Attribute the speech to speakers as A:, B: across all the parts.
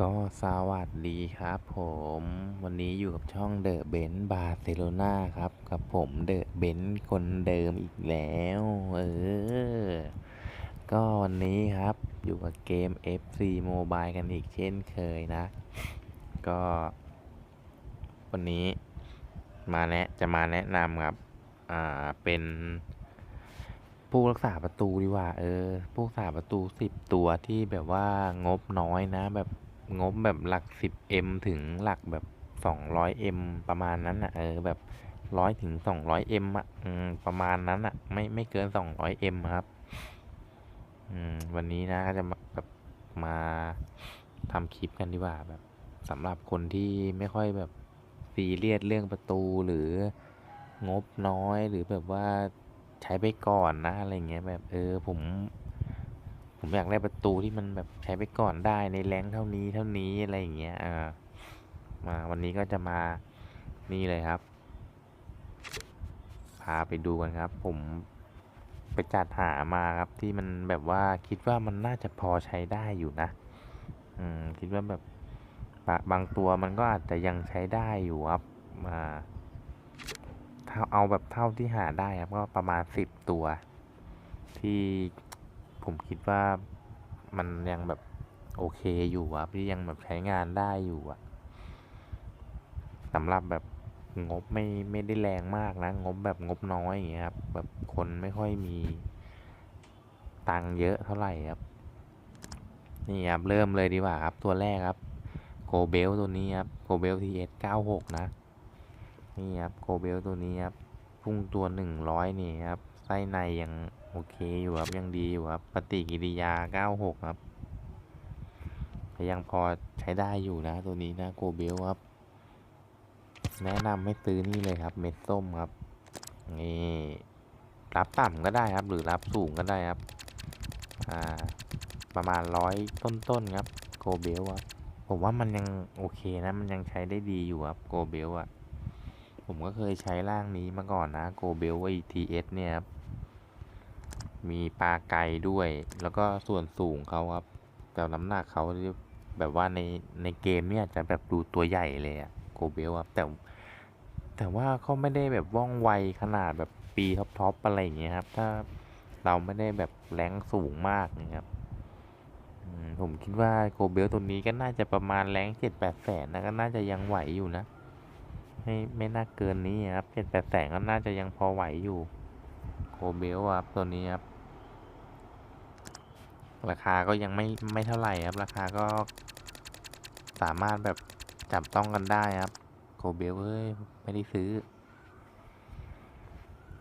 A: ก็สวัสดีครับผมวันนี้อยู่กับช่องเดอะเบนบาร์เซโลนาครับ กับผมเดอะเบนคนเดิมอีกแล้ว เออ ก็วันนี้ครับอยู่กับเกม FC Mobile กันอีกเช่นเคยนะ ก็ วันนี้มาแนะจะมาแนะนำครับ อ่า เป็น ผู้รักษาประตูดีกว่า เออ ผู้รักษาประตูสิบตัวที่แบบว่างบน้อยนะแบบ งบแบบหลักสิบเอ็มถึงหลักแบบสองร้อยเอ็มประมาณนั้นอะ เออแบบร้อยถึงสองร้อยเอ็มอะประมาณนั้นอะ ไม่ไม่เกินสองร้อยเอ็มครับ อืม วันนี้นะจะมาแบบมาทำคลิปกันดีกว่าแบบสำหรับคนที่ไม่ค่อยแบบซีเรียสเรื่องประตูหรืองบน้อยหรือแบบว่าใช้ไปก่อนนะอะไรเงี้ยแบบเออผม ผมอยากได้ประตูที่มันแบบใช้ไปก่อนได้ในแรงเท่านี้เท่านี้อะไรอย่างเงี้ยอ่ามาวันนี้ก็จะมานี่เลยครับ พาไปดูกันครับ ผมไปจัดหามาครับที่มันแบบว่าคิดว่ามันน่าจะพอใช้ได้อยู่นะ อืมคิดว่าแบบบะบางตัวมันก็อาจจะยังใช้ได้อยู่ครับมาถ้าเอาแบบเท่าที่หาได้ครับก็ประมาณสิบตัว ที่ ผมคิดว่ามันยังแบบโอเคอยู่อะที่ยังแบบใช้งานได้อยู่อะสำหรับแบบงบไม่ไม่ได้แรงมากนะ งบแบบงบน้อยอย่างเงี้ยครับ แบบคนไม่ค่อยมีตังค์เยอะเท่าไหร่ครับ นี่ครับ เริ่มเลยดีกว่าครับ ตัวแรกครับโกเบลตัวนี้ครับโกเบลทีเอสเก้าหกนะ นี่ครับโกเบลตัวนี้ครับพุ่งตัวหนึ่งร้อยนี่ครับ ไส้ในยังโอเคอยู่ครับยังดีอยู่ครับปฏิกิริยาเก้าหกครับยังพอใช้ได้อยู่นะ ตัวนี้นะโกเบลครับ แนะนำให้ซื้อนี่เลยครับ เม็ดส้มครับ นี่ รับต่ำก็ได้ครับ หรือรับสูงก็ได้ครับ อ่า ประมาณร้อยต้นๆครับ โกเบลครับผมว่ามันยังโอเคนะ มันยังใช้ได้ดีอยู่ครับโกเบลอะผมก็เคยใช้ร่างนี้มาก่อนนะโกเบลไอทีเอสเนี่ยครับ มีปลาไก่ด้วย แล้วก็ส่วนสูงเขาครับแต่น้ำหนักเขาแบบว่าในในเกมเนี่ยจะแบบดูตัวใหญ่เลยอะโกเบลครับแต่แต่ว่าเขาไม่ได้แบบว่องไวขนาดแบบปีท็อปๆอปอะไรอย่างเงี้ยครับ ถ้าเราไม่ได้แบบแรงสูงมากนะครับผมคิดว่าโกเบลตัวนี้ก็น่าจะประมาณแรงเจ็ดแปดแสนนะก็น่าจะยังไหวอยู่นะ ไม่ไม่น่าเกินนี้ครับเจ็ดแปดแสนก็น่าจะยังพอไหวอยู่โกเบลครับตัวนี้ครับ ราคาก็ยังไม่ไม่เท่าไหร่ครับ ราคาก็สามารถแบบจับต้องกันได้ครับโกเบลเอ้ยไม่ได้ซื้อ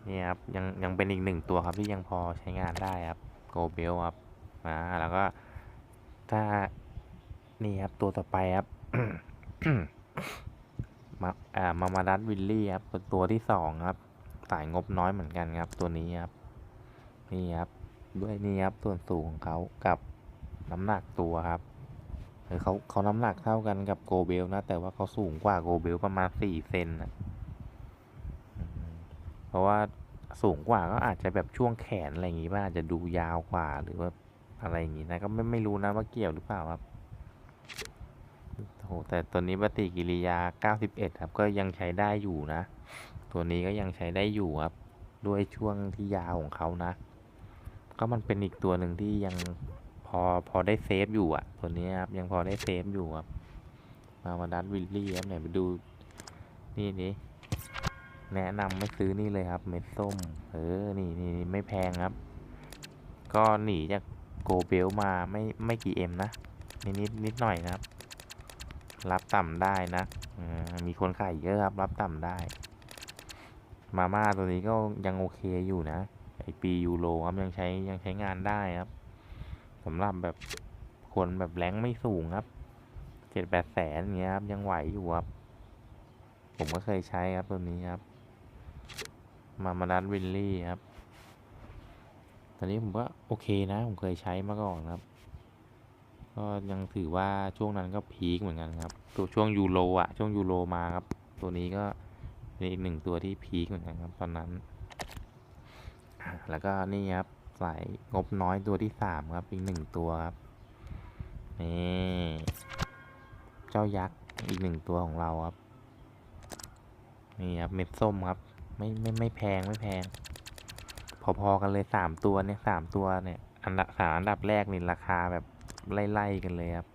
A: นี่ครับยังยังเป็นอีกหนึ่งตัวครับที่ยังพอใช้งานได้ครับโกเบลครับอ่าแล้วก็ถ้านี่ครับตัวต่อไปครับมาอ่ามามาดัสวิลลี่ครับเป็นตัวที่สองครับสายงบน้อยเหมือนกันครับตัวนี้ครับนี่ครับ ด้วยนี่ครับส่วนสูงของเขากับน้ำหนักตัวครับเออเขาเขาน้ำหนักเท่ากันกับโกเบลนะ แต่ว่าเขาสูงกว่าโกเบลประมาณสี่เซนนะเพราะว่าสูงกว่าก็อาจจะแบบช่วงแขนอะไรอย่างงี้ว่าอาจจะดูยาวกว่าหรือว่าอะไรอย่างงี้นะก็ไม่ไม่รู้นะว่าเกี่ยวหรือเปล่าครับโหแต่ตัวนี้ปฏิกิริยา 91 ครับ ก็ยังใช้ได้อยู่นะ ตัวนี้ก็ยังใช้ได้อยู่ครับ ด้วยช่วงที่ยาวของเขานะ ก็มันเป็นอีกตัวหนึ่งที่ยังพอพอได้เซฟอยู่อะ ตัวนี้ครับยังพอได้เซฟอยู่ครับ มามาดันวิลลี่ครับไหนไปดูนี่นี่แนะนำไม่ซื้อนี่เลยครับ เม็ดส้ม เออ นี่นี่นี่ไม่แพงครับ ก็หนีจากโกเบลมาไม่ไม่กี่เอ็มนะนิดนิดนิดหน่อยนะครับ รับต่ำได้นะมีคนขายเยอะครับ รับต่ำได้ มาม่าตัวนี้ก็ยังโอเคอยู่นะ ไอปียูโรครับยังใช้ยังใช้งานได้ครับสำหรับแบบคนแบบแรงไม่สูงครับเจ็ดแปดแสนเงี้ยครับยังไหวอยู่ครับ ผมก็เคยใช้ครับตัวนี้ครับ มามาดันวิลลี่ครับตอนนี้ผมก็โอเคนะ ผมเคยใช้มาก่อนครับ ก็ยังถือว่าช่วงนั้นก็พีคเหมือนกันครับ ตัวช่วงยูโรอะช่วงยูโรมาครับ ตัวนี้ก็เป็นอีกหนึ่งตัวที่พีคเหมือนกันครับ ตอนนั้น แล้วก็นี่ครับสายงบน้อยตัวที่สามครับอีกหนึ่งตัวครับนี่เจ้ายักษ์อีกหนึ่งตัวของเราครับนี่ครับเม็ดส้มครับ ไม่ไม่ไม่แพงไม่แพง พอๆกันเลยสามตัวเนี่ยสามตัวเนี่ย อันดับสามอันดับแรกนี่ราคาแบบไล่ๆกันเลยครับ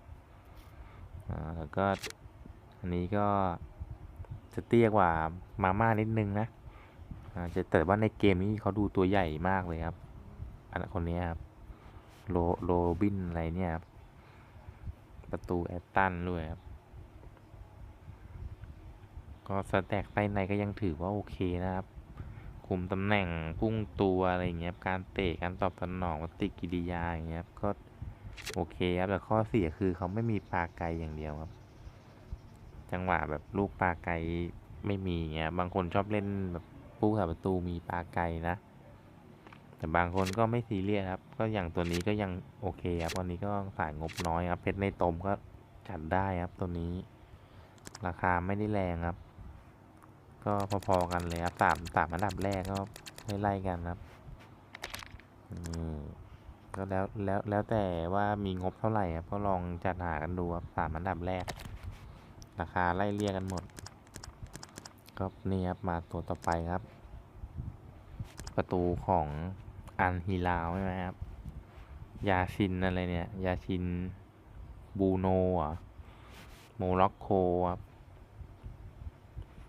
A: อ่าแล้วก็อันนี้ก็จะเตี้ยกว่ามาม่านิดนึงนะอ่าจะ แต่ว่าในเกมนี้เขาดูตัวใหญ่มากเลยครับ อันคนนี้ครับโลโรบินอะไรเนี่ยครับ ประตูแอตตันด้วยครับ ก็สแต็กไปในก็ยังถือว่าโอเคนะครับ คุมตำแหน่งพุ่งตัวอะไรอย่างเงี้ยการเตะการตอบสนองปฏิกิริยาอย่างเงี้ยครับก็โอเคครับแต่ข้อเสียคือเขาไม่มีปลาไกลอย่างเดียวครับ จังหวะแบบลูกปลาไกลไม่มีเงี้ยบางคนชอบเล่นแบบ ผู้สาประตูมีปลาไกลนะ แต่บางคนก็ไม่ซีเรียสครับ ก็อย่างตัวนี้ก็ยังโอเคครับวันนี้ก็สายงบน้อยครับเพชรในตมก็จัดได้ครับตัวนี้ ราคาไม่ได้แรงครับ ก็พอๆกันเลยครับสามสามอันดับแรกก็ไล่ๆกันครับอืมก็แล้วแล้วแล้วแต่ว่ามีงบเท่าไหร่ครับก็ลองจัดหากันดูครับสามอันดับแรก ราคาไล่เรียกกันหมด ก็นี่ครับมาตัวต่อไปครับ ประตูของอันฮิลาวใช่ไหมครับ ยาชินอะไรเนี่ย ยาชินบูโนอะโมร็อกโกครับ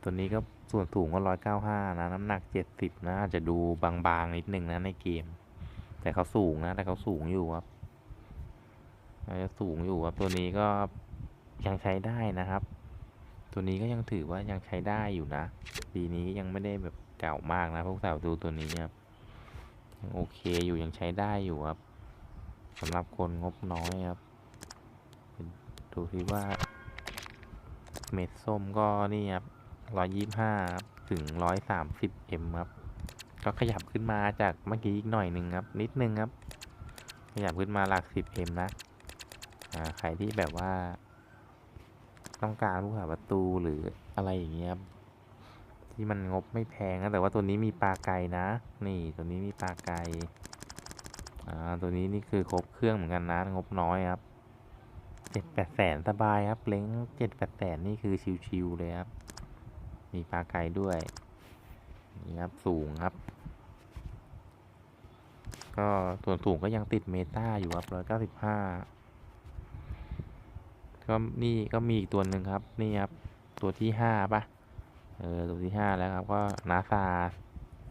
A: ตัวนี้ก็ส่วนสูงก็ร้อยเก้าห้านะ น้ำหนักเจ็ดสิบนะอาจจะดูบางๆนิดนึงนะในเกม แต่เขาสูงนะ แต่เขาสูงอยู่ครับอาจจะสูงอยู่ครับ ตัวนี้ก็ยังใช้ได้นะครับ ตัวนี้ก็ยังถือว่ายังใช้ได้อยู่นะ ปีนี้ยังไม่ได้แบบเก่ามากนะพวกสาวดูตัวนี้ครับยังโอเคอยู่ยังใช้ได้อยู่ครับสำหรับคนงบน้อยครับ ดูที่ว่า เม็ดส้มก็นี่ครับร้อยยี่ห้าถึงร้อยสามสิบเอ็มครับ ก็ขยับขึ้นมาจากเมื่อกี้อีกหน่อยหนึ่งครับ นิดนึงครับ ขยับขึ้นมาหลักสิบเอ็มนะใครที่แบบว่า ต้องการผู้หาประ ตูหรืออะไรอย่างเงี้ยครับที่มันงบไม่แพงนะแต่ว่าตัวนี้มีปลาไก่นะ นี่ตัวนี้มีปลาไก่อ่าตัวนี้นี่คือครบเครื่องเหมือนกันนะงบน้อยครับเจ็ดแปดแสนสบายครับเล้งเจ็ดแปดแสนนี่คือชิวๆเลยครับ มีปลาไก่ด้วยนี่ครับสูงครับ ก็ส่วนสูงก็ยังติดเมตาอยู่ครับร้อยเก้าสิบห้า ก็นี่ก็มีอีกตัวหนึ่งครับ นี่ครับ ตัวที่ห้าปะเออ ตัวที่ห้าแล้วครับ ก็นาซา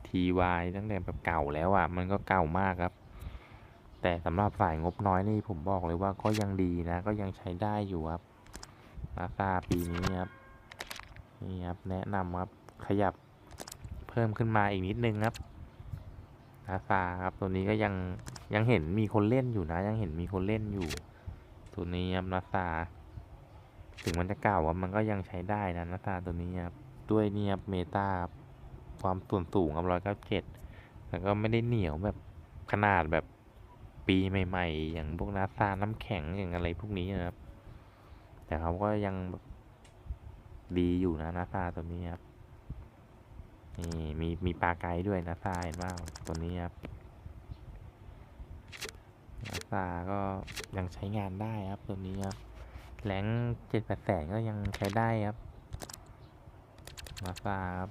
A: ทีวายตั้งแต่แบบเก่าแล้วอะ มันก็เก่ามากครับ แต่สำหรับฝ่ายงบน้อยนี่ผมบอกเลยว่าก็ยังดีนะ ก็ยังใช้ได้อยู่ครับนาซาปีนี้ครับ นี่ครับ แนะนำครับ ขยับเพิ่มขึ้นมาอีกนิดนึงครับนาซาครับ ตัวนี้ก็ยังยังเห็นมีคนเล่นอยู่นะ ยังเห็นมีคนเล่นอยู่ ตัวนี้ครับนาซา ถึงมันจะเก่าว่ามันก็ยังใช้ได้นะนาซาตัวนี้ครับด้วยนี่ครับเมตาความส่วนสูงครับร้อยเก้าเจ็ดแต่ก็ไม่ได้เหนียวแบบขนาดแบบปีใหม่ ๆ อย่างพวกนาซาน้ำแข็งอย่างอะไรพวกนี้นะครับ แต่เขาก็ยังแบบดีอยู่นะนาซาตัวนี้ครับนี่มีมีปลาไกด์ด้วยนาซาเห็นว่าตัวนี้ครับนาซาก็ยังใช้งานได้ครับตัวนี้ครับ แรงเจ็ดแปดแสนก็ยังใช้ได้ครับนาซาครับ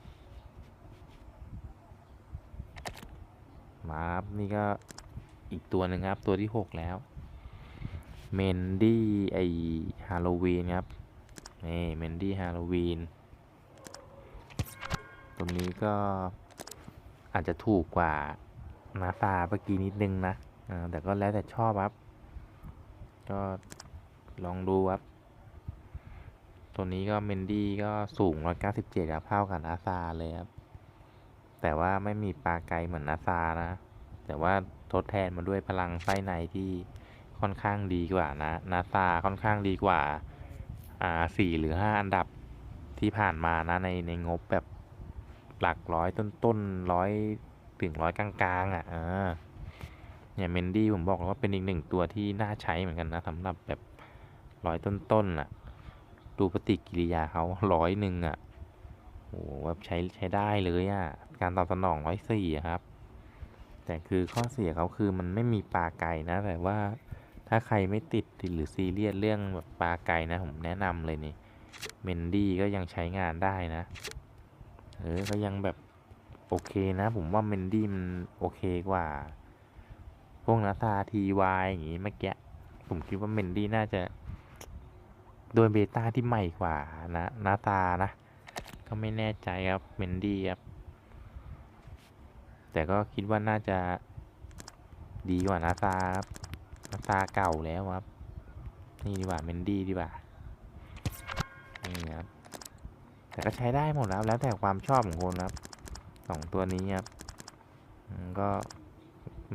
A: มาครับนี่ก็อีกตัวหนึ่งครับ ตัวที่หกแล้ว เมนดี้ไอฮาโลวีนครับ นี่เมนดี้ฮาโลวีน ตรงนี้ก็อาจจะถูกกว่านาซาเมื่อกี้นิดนึงนะ แต่ก็แล้วแต่ชอบครับ ก็ ลองดูครับ ตัวนี้ก็เมนดี้ก็สูง 197ครับเท่ากับนาซาเลยครับ แต่ว่าไม่มีปลาไกลเหมือนนาซานะ แต่ว่าทดแทนมาด้วยพลังไส้ในที่ค่อนข้างดีกว่านะนาซาค่อนข้างดีกว่า อ่าสี่หรือห้าอันดับที่ผ่านมานะในในงบแบบหลักร้อยต้นต้นร้อยถึงร้อยกลางๆอะอ่าเนี่ยเมนดี้ผมบอกเลยว่าเป็นอีกหนึ่งตัวที่น่าใช้เหมือนกันนะสำหรับแบบ ร้อยต้นต้นๆอะ ดูปฏิกิริยาเขาร้อยหนึ่งอะโอ้แบบใช้ใช้ได้เลยอะ การตอบสนองร้อยสี่ครับ แต่คือข้อเสียเขาคือมันไม่มีปลาไก่นะ แต่ว่าถ้าใครไม่ติดหรือซีเรียสเรื่องแบบปลาไก่นะ ผมแนะนำเลยนี่เมนดี้ก็ยังใช้งานได้นะ เออ ก็ยังแบบโอเคนะ ผมว่าเมนดี้มันโอเคกว่า พวกนาซาทีวายอย่างงี้เมื่อกี้ผมคิดว่าเมนดี้น่าจะ โดยเบต้าที่ใหม่กว่านะนาตานะ ก็ไม่แน่ใจครับเมนดี้ครับ แต่ก็คิดว่าน่าจะดีกว่านาตาครับนาตาเก่าแล้วครับ นี่ดีกว่าเมนดี้ดีกว่านี่ครับ แต่ก็ใช้ได้หมดแล้วแล้วแต่ความชอบของคนครับสองตัวนี้ครับก็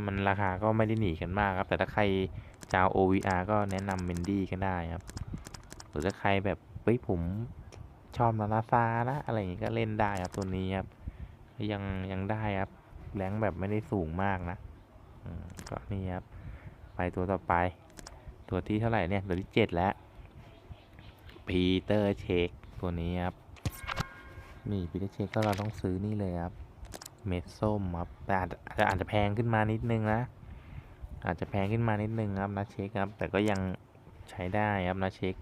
A: มันราคาก็ไม่ได้หนีกันมากครับ แต่ถ้าใครจะเอา OVR ก็แนะนำเมนดี้ก็ได้ครับ หรือถ้าใครแบบเฮ้ยผมชอบนาราซานะอะไรอย่างงี้ก็เล่นได้ครับตัวนี้ครับยังยังได้ครับแรงแบบไม่ได้สูงมากนะก็นี่ครับ ไปตัวต่อไป ตัวที่เท่าไหร่เนี่ย ตัวที่เจ็ดแล้วปีเตอร์เชคตัวนี้ครับนี่ปีเตอร์เชคก็เราต้องซื้อนี่เลยครับ เม็ดส้มครับแต่อาจจะอาจจะแพงขึ้นมานิดนึงนะอาจจะแพงขึ้นมานิดนึงครับนะเชคครับ แต่ก็ยังใช้ได้ครับนะเชค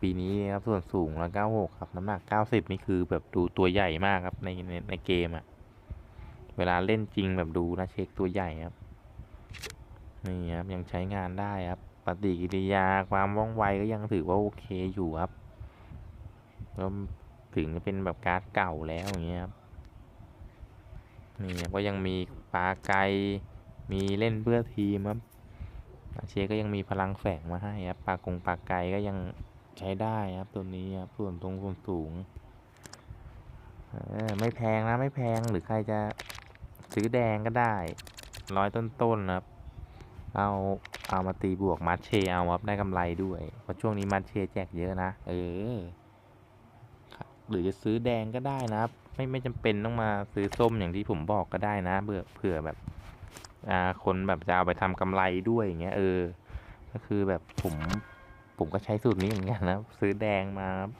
A: ปีนี้ครับส่วนสูงแล้ว96ครับ น้ำหนัก90นี่คือแบบดูตัวใหญ่มากครับในในในเกมอะเวลาเล่นจริงแบบดูนะเช็คตัวใหญ่ครับนี่ครับยังใช้งานได้ครับปฏิกิริยาความว่องไวก็ยังถือว่าโอเคอยู่ครับก็ถึงจะเป็นแบบการ์ดเก่าแล้วอย่างเงี้ยครับนี่ครับก็ยังมีปลาไกมีเล่นเพื่อทีมครับอาเชก็ยังมีพลังแฝงมาให้ครับปลากงปลาไกก็ยัง ใช้ได้ครับตัวนี้ครับส่วนตรงส่วนสูงไม่แพงนะไม่แพงหรือใครจะซื้อแดงก็ได้ร้อยต้นๆนะครับ เอาเอามาตีบวกมัดเชเอาครับได้กำไรด้วยเพราะช่วงนี้มัดเชแจกเยอะนะเออหรือจะซื้อแดงก็ได้นะครับ ไม่ไม่จำเป็นต้องมาซื้อส้มอย่างที่ผมบอกก็ได้นะเบื่อเผื่อแบบอ่าคนแบบจะเอาไปทำกำไรด้วยอย่างเงี้ยเออ ก็คือแบบผม ผมก็ใช้สูตรนี้เหมือนกันนะซื้อแดงมาครับ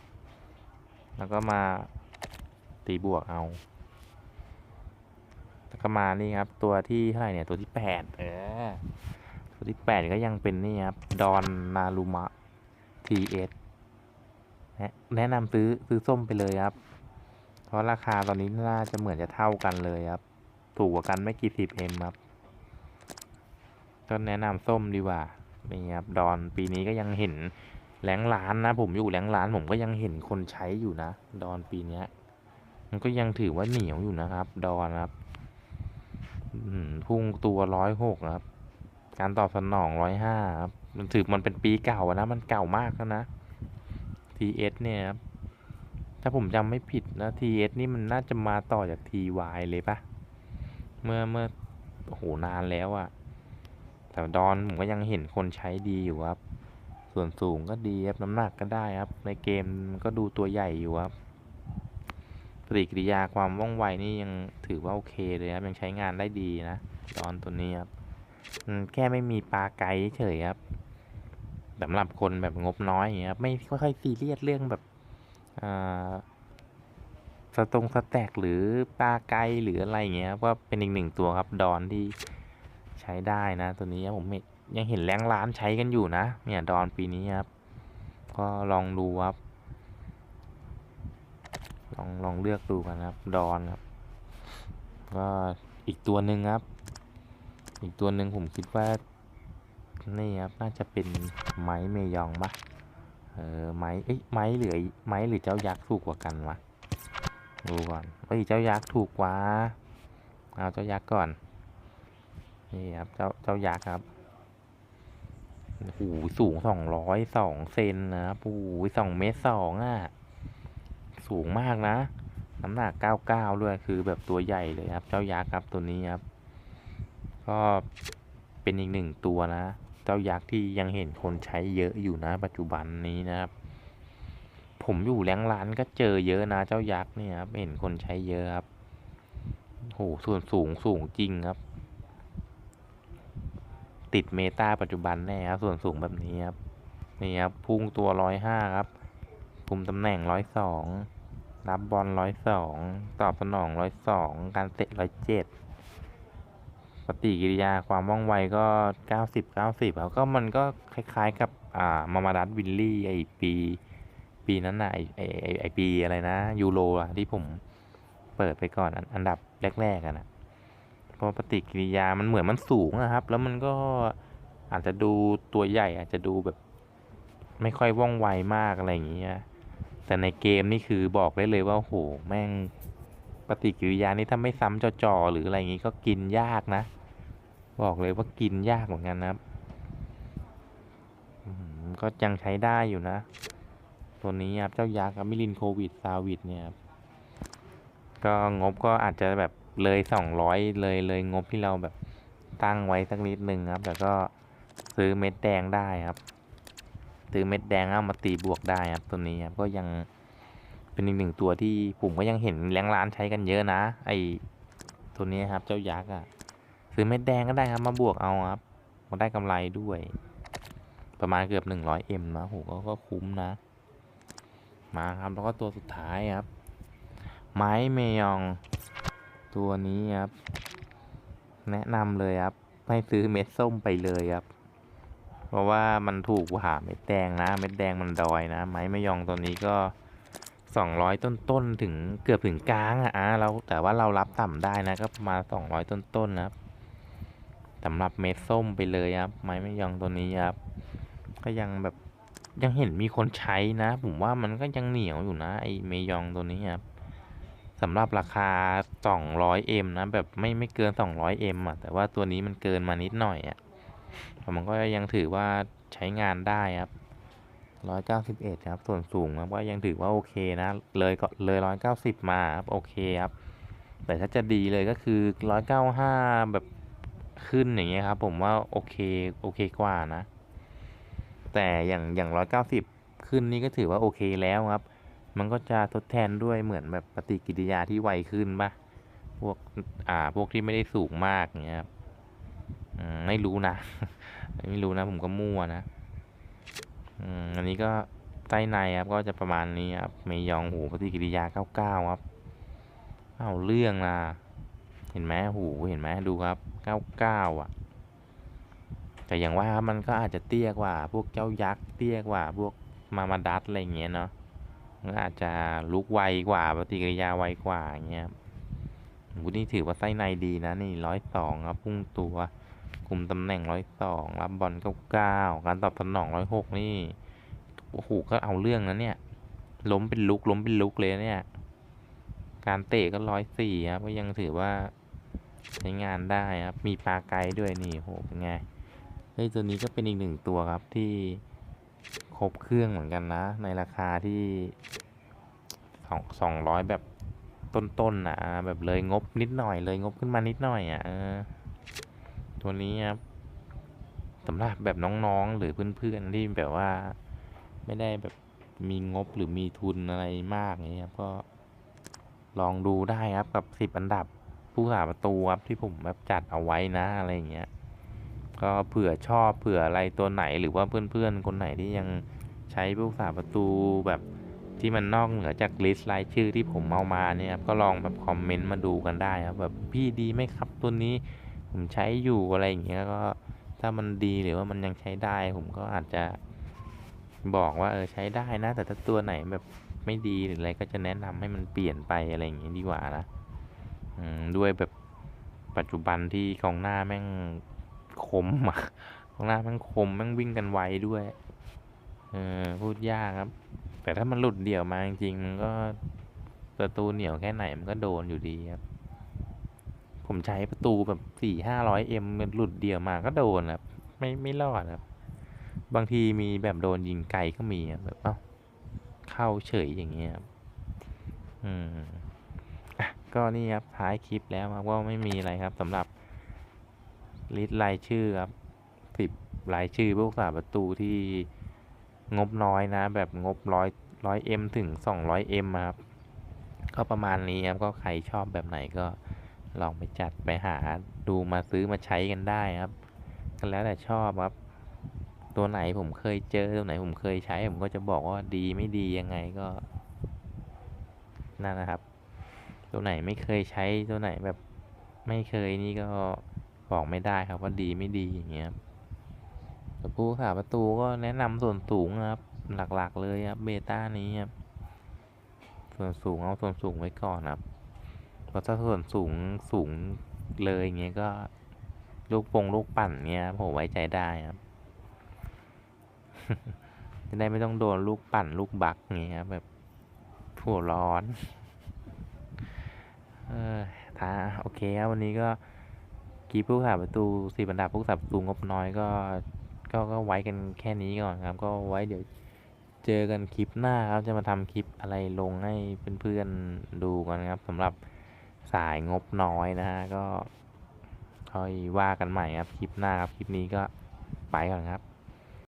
A: แล้วก็มาตีบวกเอาแล้วก็มานี่ครับ ตัวที่เท่าไหร่เนี่ยตัวที่แปดเออตัวที่แปดก็ยังเป็นนี่ครับดอนนารุมะทีเอสแนะแนะนำซื้อซื้อส้มไปเลยครับ เพราะราคาตอนนี้น่าจะเหมือนจะเท่ากันเลยครับ ถูกกว่ากันไม่กี่สิบเอ็มครับก็แนะนำส้มดีกว่า นี่ครับดอนปีนี้ก็ยังเห็นแหลงร้านนะ ผมอยู่แหลงร้านผมก็ยังเห็นคนใช้อยู่นะ ดอนปีเนี้ย มันก็ยังถือว่าเหนียวอยู่นะครับ ดอนครับพุ่งตัวร้อยหกครับ การตอบสนองร้อยห้าครับมันถือมันเป็นปีเก่านะ มันเก่ามากแล้วนะ TS เนี่ยครับถ้าผมจำไม่ผิดนะ TS นี่มันน่าจะมาต่อจาก TY เลยปะเมื่อเมื่อโอ้โหนานแล้วอะ แต่ดอนผมก็ยังเห็นคนใช้ดีอยู่ครับ ส่วนสูงก็ดีครับ น้ำหนักก็ได้ครับ ในเกมก็ดูตัวใหญ่อยู่ครับปฏิกิริยาความว่องไวนี่ยังถือว่าโอเคเลยครับ ยังใช้งานได้ดีนะดอนตัวนี้ครับแค่ไม่มีปลาไกเฉยครับสำหรับคนแบบงบน้อยอย่างเงี้ยครับไม่ค่อยซีเรียสเรื่องแบบอ่าสตรงสแต็กหรือปลาไกหรืออะไรอย่างเงี้ยครับก็เป็นอีกหนึ่งตัวครับดอนที่ ช้ได้นะตัวนี้ผมยังเห็นแรงร้านใช้กันอยู่นะเนี่ยดอนปีนี้ครับก็ลองดูครับลองลองเลือกดูกันครับดอนครับก็อีกตัวหนึ่งครับ อีกตัวหนึ่งผมคิดว่านี่ครับน่าจะเป็นไม้เมยองปะเออไม้เอ้ยไม้หรือไอ้ไม้หรือเจ้ายักษ์ถูกกว่ากันวะดูก่อนเอ้ยเจ้ายักษ์ถูกกว่าเอาเจ้ายักษ์ก่อน นี่ครับ เจ้าเจ้ายักษ์ครับโอ้โหสูงสองร้อยสองเซนนะครับโอ้โหสองเมตรสองอะ สูงมากนะ น้ำหนักเก้าเก้าด้วยคือแบบตัวใหญ่เลยครับ เจ้ายักษ์ครับตัวนี้ครับ ก็เป็นอีกหนึ่งตัวนะ เจ้ายักษ์ที่ยังเห็นคนใช้เยอะอยู่นะ ปัจจุบันนี้นะครับ ผมอยู่แรงร้านก็เจอเยอะนะ เจ้ายักษ์เนี่ยครับเห็นคนใช้เยอะครับโหส่วนสูงสูงจริงครับ ติดเมตาปัจจุบันแน่ครับ ส่วนสูงแบบนี้ครับ นี่ครับ พุ่งตัวร้อยห้าครับคุมตำแหน่งร้อยสองรับบอลร้อยสองตอบสนองร้อยสองการเตะร้อยเจ็ดปฏิกิริยาความว่องไวก็90 90ครับก็มันก็คล้ายๆกับอ่ามามาดัสวิลลี่ไอปี ปีนั้นน่ะไอไอไอปีอะไรนะ ยูโรอะที่ผมเปิดไปก่อนอันดับแรกๆอะนะ เพราะปฏิกิริยามันเหมือนมันสูงอะครับ แล้วมันก็อาจจะดูตัวใหญ่อาจจะดูแบบ ไม่ค่อยว่องไวมากอะไรอย่างเงี้ยแต่ในเกมนี่คือบอกได้เลยว่าโหแม่งปฏิกิริยานี่ถ้าไม่ซ้ำจ่อๆหรืออะไรอย่างงี้ก็กินยากนะ บอกเลยว่ากินยากเหมือนกันนะครับก็ยังใช้ได้อยู่นะ ตัวนี้ครับเจ้ายักษ์ครับมิลินโควิดซาวิดเนี่ยครับก็งบก็อาจจะแบบ เลยสองร้อยเลยเลยงบที่เราแบบตั้งไว้สักนิดหนึ่งครับแต่ก็ซื้อเม็ดแดงได้ครับซื้อเม็ดแดงเอามาตีบวกได้ครับตัวนี้ครับก็ยังเป็นอีกหนึ่งตัวที่ผมก็ยังเห็นแรงร้านใช้กันเยอะนะ ไอตัวนี้ครับ เจ้ายักษ์อะซื้อเม็ดแดงก็ได้ครับมาบวกเอาครับมาได้กำไรด้วย ประมาณเกือบหนึ่งร้อยเอ็มนะโหก็ก็คุ้มนะ มาครับแล้วก็ตัวสุดท้ายครับ ไม้เมยอง ตัวนี้ครับ แนะนำเลยครับ ให้ซื้อเม็ดส้มไปเลยครับ เพราะว่ามันถูกกว่าเม็ดแดงนะ เม็ดแดงมันดอยนะ ไม้มะยองตัวนี้ก็สองร้อยต้นๆถึงเกือบถึงกลางอะอะเราแต่ว่าเรารับต่ำได้นะก็ประมาณสองร้อยต้นๆนะครับสำหรับเม็ดส้มไปเลยครับ ไม้มะยองตัวนี้ครับ ก็ยังแบบยังเห็นมีคนใช้นะ ผมว่ามันก็ยังเหนียวอยู่นะไอเมยองตัวนี้ครับ สำหรับราคา 200M นะ แบบไม่ไม่เกิน 200M อะ แต่ว่าตัวนี้มันเกินมานิดหน่อยอะแต่มันก็ยังถือว่าใช้งานได้ครับ 191 ครับ ส่วนสูงครับก็ยังถือว่าโอเคนะ เลยก็เลย 190 มาครับ โอเคครับ แต่ถ้าจะดีเลยก็คือ 195 แบบขึ้นอย่างเงี้ยครับ ผมว่าโอเค โอเคกว่านะ แต่อย่างอย่าง 190 ขึ้นนี่ก็ถือว่าโอเคแล้วครับ มันก็จะทดแทนด้วยเหมือนแบบปฏิกิริยาที่ไวขึ้นปะพวกอ่าพวกที่ไม่ได้สูงมากเงี้ยครับไม่รู้นะ ไม่รู้นะ ผมก็มั่วนะอืมอันนี้ก็ใต้ในครับก็จะประมาณนี้ครับเมยองหูปฏิกิริยา99ครับเอาเรื่องนะเห็นไหมหูเห็นไหมดูครับ99อะ แต่อย่างว่ามันก็อาจจะเตี้ยกว่า พวกเจ้ายักษ์เตี้ยกว่า พวกมามาดัสอะไรเงี้ยเนาะ อาจจะลุกไวกว่าปฏิกิริยาไวกว่าอย่างเงี้ยหูนี่ถือว่าไส้ในดีนะนี่ร้อยสองครับพุ่งตัวคุมตำแหน่งร้อยสองรับบอลเก้าเก้าการตอบสนองร้อยหกนี่โอ้โหก็เอาเรื่องนะเนี่ย ล้มเป็นลุกล้มเป็นลุกเลยเนี่ย การเตะก็ร้อยสี่ครับก็ยังถือว่าใช้งานได้ครับ มีปลาไกด้วยนี่โหเป็นไงเฮ้ยตัวนี้ก็เป็นอีกหนึ่งตัวครับที่ ครบเครื่องเหมือนกันนะ ในราคาที่สองสองร้อยแบบต้นๆนะแบบเลยงบนิดหน่อยเลยงบขึ้นมานิดหน่อยอะตัวนี้ครับสำหรับแบบน้องๆหรือเพื่อนๆที่แบบว่าไม่ได้แบบมีงบหรือมีทุนอะไรมากอย่างเงี้ยครับก็ลองดูได้ครับกับสิบอันดับผู้สาประตูครับที่ผมแบบจัดเอาไว้นะอะไรอย่างเงี้ย ก็เผื่อชอบเผื่ออะไรตัวไหนหรือว่าเพื่อนๆ คนไหนที่ยังใช้ผู้สาประตูแบบที่มันนอกเหนือจากลิสต์รายชื่อที่ผมเอามาเนี่ยครับก็ลองแบบคอมเมนต์มาดูกันได้ครับแบบพี่ดีไหมครับตัวนี้ผมใช้อยู่อะไรอย่างเงี้ยก็ถ้ามันดีหรือว่ามันยังใช้ได้ ผมก็อาจจะบอกว่าเออใช้ได้นะ แต่ถ้าตัวไหนแบบไม่ดีหรืออะไรก็จะแนะนำให้มันเปลี่ยนไปอะไรอย่างเงี้ยดีกว่านะด้วยแบบปัจจุบันที่กองหน้าแม่ง คมอะข้างหน้ามันคมมันวิ่งกันไวด้วย เออพูดยากครับ แต่ถ้ามันหลุดเดี่ยวมาจริงมันก็ประตูเหนียวแค่ไหนมันก็โดนอยู่ดีครับ ผมใช้ประตูแบบสี่ห้าร้อยเอ็มมันหลุดเดี่ยวมาก็โดนครับ ไม่ไม่รอดครับ บางทีมีแบบโดนยิงไกลก็มีแบบเอ้าเข้าเฉยอย่างเงี้ยครับอืมอะก็นี่ครับท้ายคลิปแล้วครับว่าไม่มีอะไรครับสำหรับ ลิสต์รายชื่อครับสิบรายชื่อผู้สาประตูที่งบน้อยนะ แบบงบร้อยร้อยเอ็มถึงสองร้อยเอ็มครับ ก็ประมาณนี้ครับ ก็ใครชอบแบบไหนก็ลองไปจัดไปหาดูมาซื้อมาใช้กันได้ครับก็แล้วแต่ชอบครับ ตัวไหนผมเคยเจอตัวไหนผมเคยใช้ ผมก็จะบอกว่าดีไม่ดียังไงก็นั่นนะครับ ตัวไหนไม่เคยใช้ตัวไหนแบบไม่เคยนี่ก็ บอกไม่ได้ครับว่าดีไม่ดีอย่างเงี้ยครับแต่ผู้รักษาประตูก็แนะนำส่วนสูงครับ หลักๆ เลยครับเบต้านี้ครับส่วนสูงเอาส่วนสูงไว้ก่อนครับเพราะถ้าส่วนสูงสูงเลยอย่างเงี้ยก็ลูกปงลูกปั่นเงี้ยครับผมไว้ใจได้ครับจะได้ไม่ต้องโดนลูกปั่นลูกบักเงี้ยครับแบบหัวร้อน เออถ้าโอเคครับวันนี้ก็ ทีผู้สาประตูสี่บรรดาผู้สาประตูงบน้อยก็ก็ก็ไว้กันแค่นี้ก่อนครับ ก็ไว้เดี๋ยวเจอกันคลิปหน้าครับจะมาทำคลิปอะไรลงให้เพื่อนๆดูกันครับสำหรับสายงบน้อยนะฮะก็ค่อยว่ากันใหม่ครับคลิปหน้าครับคลิปนี้ก็ไปก่อนครับ